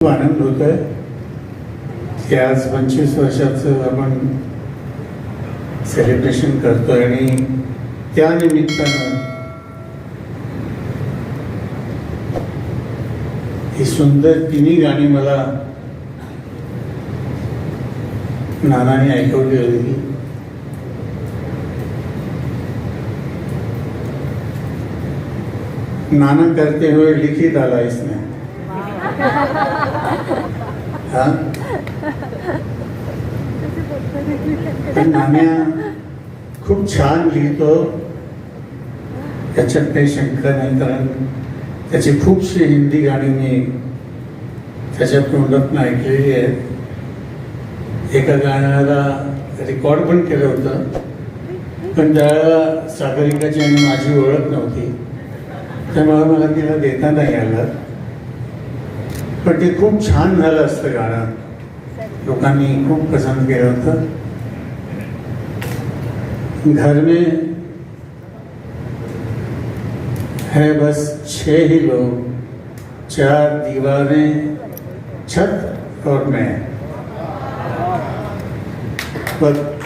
खूप आनंद आहे की आज पंचवीस वर्षाचं आपण सेलिब्रेशन करतोय आणि त्या निमित्तानं ही सुंदर तिन्ही गाणी मला नानाने ऐकवली होती. नाना करते हुए लिखित आला इसने हा? पण खूप छान लिहितो. त्याच्यात काही शंका नाही कारण त्याची खूपशी हिंदी गाणी मी त्याच्या तोंडातून ऐकलेली आहेत. एका गाण्याला रेकॉर्ड पण केलं होतं. पण त्यावेळेला सागरिकाची आणि माझी ओळख नव्हती त्यामुळे मला तिला देता नाही आलं. पण ते खूप छान झालं असतं गाणं. लोकांनी खूप पसंत केलं होतं. घर में है बस छह ही लोग चार दीवारें छत और मैं। बस